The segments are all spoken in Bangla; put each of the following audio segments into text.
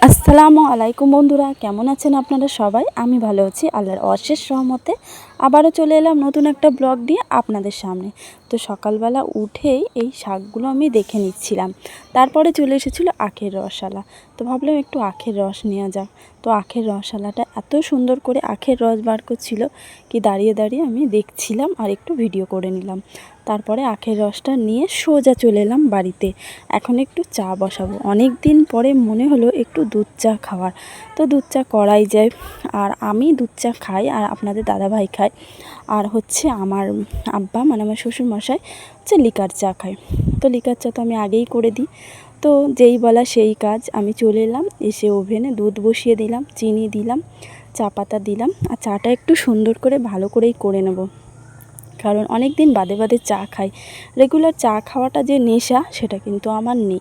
Hasta আসসালামু আলাইকুম বন্ধুরা, কেমন আছেন আপনারা সবাই? আমি ভালো আছি, আল্লাহর অশেষ সহমতে আবারও চলে এলাম নতুন একটা ব্লগ দিয়ে আপনাদের সামনে। তো সকালবেলা উঠেই এই শাকগুলো আমি দেখে নিচ্ছিলাম। তারপরে চলে এসেছিল আখের রসালা তো ভাবলাম একটু আখের রস নেওয়া যাক। তো আখের রসালাটা এত সুন্দর করে আখের রস বার করছিল কি দাঁড়িয়ে দাঁড়িয়ে আমি দেখছিলাম আর একটু ভিডিও করে নিলাম। তারপরে আখের রসটা নিয়ে সোজা চলে এলাম বাড়িতে। এখন একটু চা বসাবো। অনেক দিন পরে মনে হলো একটু দুধ চা খাওয়ার। তো দুধ চা করাই যায়। আর আমি দুধ চা খাই আর আপনাদের দাদাভাই খায়। আর হচ্ছে আমার আব্বা মানে আমার শ্বশুরমশাই হচ্ছে লিকার চা খায়। তো লিকার চা তো আমি আগেই করে দিই। তো যেই বলা সেই কাজ। আমি চলে এলাম, এসে ওভেনে দুধ বসিয়ে দিলাম, চিনি দিলাম, চা পাতা দিলাম। আর চাটা একটু সুন্দর করে ভালো করেই করে নেব। কারণ অনেক দিন বাদে বাদে চা খাই। রেগুলার চা খাওয়াটা যে নেশা, সেটা কিন্তু আমার নেই।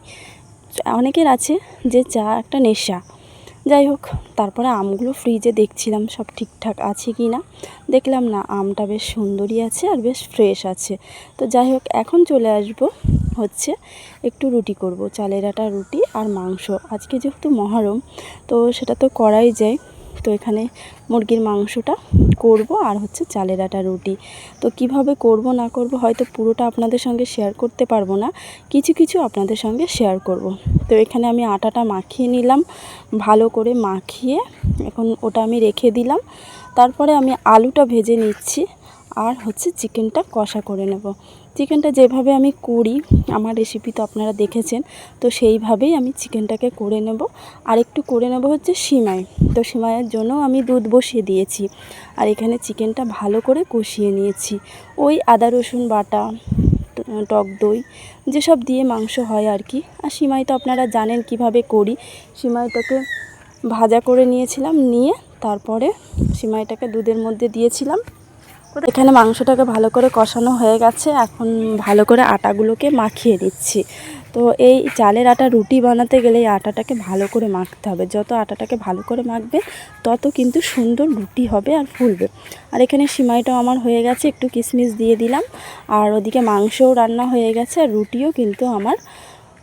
অনেকের আছে যে চা একটা নেশা। যাই হোক, তারপরে আমগুলো ফ্রিজে দেখছিলাম সব ঠিকঠাক আছে কি না। দেখলাম না, আমটা বেশ সুন্দরই আছে আর বেশ ফ্রেশ আছে। তো যাই হোক, এখন চলে আসব হচ্ছে একটু রুটি করব, চালের আটা, রুটি আর মাংস। আজকে যেহেতু মহরম, তো সেটা তো করাই যায়। তো এখানে মুরগির মাংসটা করব আর হচ্ছে চালের আটা, রুটি। তো কীভাবে করব, না করব, হয়তো পুরোটা আপনাদের সঙ্গে শেয়ার করতে পারব না। কিছু কিছু আপনাদের সঙ্গে শেয়ার করব। তো এখানে আমি আটাটা মাখিয়ে নিলাম, ভালো করে মাখিয়ে এখন ওটা আমি রেখে দিলাম। তারপরে আমি আলুটা ভেজে নিচ্ছি আর হচ্ছে চিকেনটা কষা করে নেব। চিকেনটা যেভাবে আমি করি, আমার রেসিপি তো আপনারা দেখেছেন, তো সেইভাবেই আমি চিকেনটাকে করে নেব। আর একটু করে নেব হচ্ছে সিমাই। তো সিমাইয়ের জন্য আমি দুধ বসিয়ে দিয়েছি। আর এখানে চিকেনটা ভালো করে কষিয়ে নিয়েছি। ওই আদা, রসুন বাটা, টক দই, যেসব দিয়ে মাংস হয় আর কি। আর সিমাই তো আপনারা জানেন কীভাবে করি। সিমাইটাকে ভাজা করে নিয়েছিলাম, নিয়ে তারপরে সিমাইটাকে দুধের মধ্যে দিয়েছিলাম। এখানে মাংসটাকে ভালো করে কষানো হয়ে গেছে। এখন ভালো করে আটাগুলোকে মাখিয়ে দিচ্ছি তো এই চালের আটা রুটি বানাতে গেলে এই আটাটাকে ভালো করে মাখতে হবে। যত আটাটাকে ভালো করে মাখবে, তত কিন্তু সুন্দর রুটি হবে আর ফুলবে। আর এখানে সিমাইটাও আমার হয়ে গেছে, একটু কিশমিশ দিয়ে দিলাম। আর ওদিকে মাংসও রান্না হয়ে গেছে, আর রুটিও কিন্তু আমার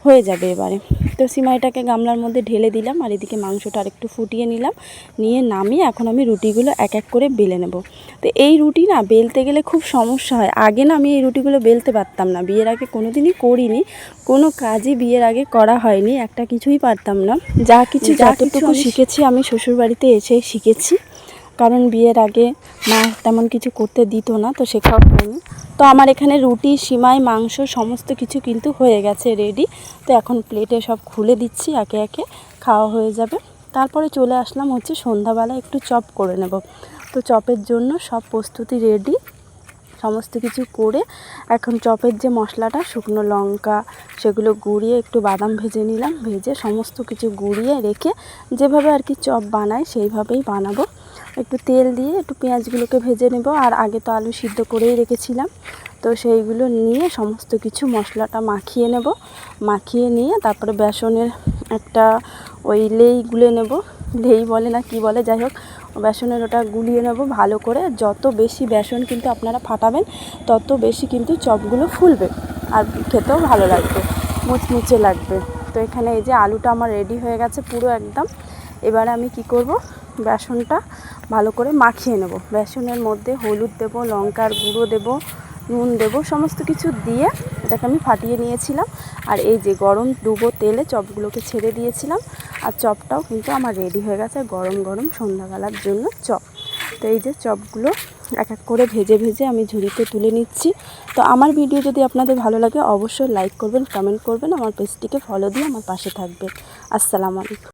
হয়ে যাবে এবারে। তো সিমাইটাকে গামলার মধ্যে ঢেলে দিলাম আর এদিকে মাংসটা আরেকটু ফুটিয়ে নিলাম। নিয়ে নামিয়ে এখন আমি রুটিগুলো এক এক করে বেলে নেব। তো এই রুটি না বেলতে গেলে খুব সমস্যা হয়। আগে না আমি এই রুটিগুলো বেলতে পারতাম না। বিয়ের আগে কোনো দিনই করিনি। কোনো কাজই বিয়ের আগে করা হয়নি। একটা কিছুই পারতাম না। যা কিছু যতটুকু শিখেছি আমি শ্বশুরবাড়িতে এসেই শিখেছি। কারণ বিয়ের আগে মা তেমন কিছু করতে দিত না, তো শেখাও হয়নি। তো আমার এখানে রুটি, সিমাই, মাংস সমস্ত কিছু কিন্তু হয়ে গেছে রেডি তো এখন প্লেটে সব খুলে দিচ্ছি, একে একে খাওয়া হয়ে যাবে। তারপরে চলে আসলাম হচ্ছে সন্ধ্যাবেলা একটু চপ করে নেব। তো চপের জন্য সব প্রস্তুতি রেডি সমস্ত কিছু করে এখন চপের যে মশলাটা, শুকনো লঙ্কা, সেগুলো গুঁড়িয়ে একটু বাদাম ভেজে নিলাম। ভেজে সমস্ত কিছু গুঁড়িয়ে রেখে যেভাবে আর কি চপ বানায় সেইভাবেই বানাবো। একটু তেল দিয়ে একটু পেঁয়াজগুলোকে ভেজে নেব। আর আগে তো আলু সিদ্ধ করেই রেখেছিলাম। তো সেইগুলো নিয়ে সমস্ত কিছু মশলাটা মাখিয়ে নেব। মাখিয়ে নিয়ে তারপরে বেসনের একটা ওই লেই গুলে নেব। লেই বলে না, কি বলে? যাই হোক, বেসনের ওটা গুলিয়ে নেব ভালো করে। যত বেশি বেসন কিন্তু আপনারা ফাটাবেন, তত বেশি কিন্তু চপগুলো ফুলবে। আর খেতেও ভালো লাগবে, মুচমুচে লাগবে। তো এখানে এই যে আলুটা আমার রেডি হয়ে গেছে পুরো একদম। এবারে আমি কি করব? বেসনটা ভালো করে মাখিয়ে নেব। বেসনের মধ্যে হলুদ দেব, লঙ্কার গুঁড়ো দেব, নুন দেব, সমস্ত কিছু দিয়ে এটাকে আমি ফাটিয়ে নিয়েছিলাম। আর এই যে গরম ডুবো তেলে চপগুলোকে ছেড়ে দিয়েছিলাম। আর চপটাও কিন্তু আমার রেডি হয়ে গেছে গরম গরম সন্ধ্যাবেলার জন্য চপ। তো এই যে চপগুলো এক এক করে ভেজে ভেজে আমি ঝুড়িতে তুলে নিচ্ছি। তো আমার ভিডিও যদি আপনাদের ভালো লাগে অবশ্যই লাইক করবেন, কমেন্ট করবেন, আমার পেজটিকে ফলো দিয়ে আমার পাশে থাকবেন। আসসালামু আলাইকুম।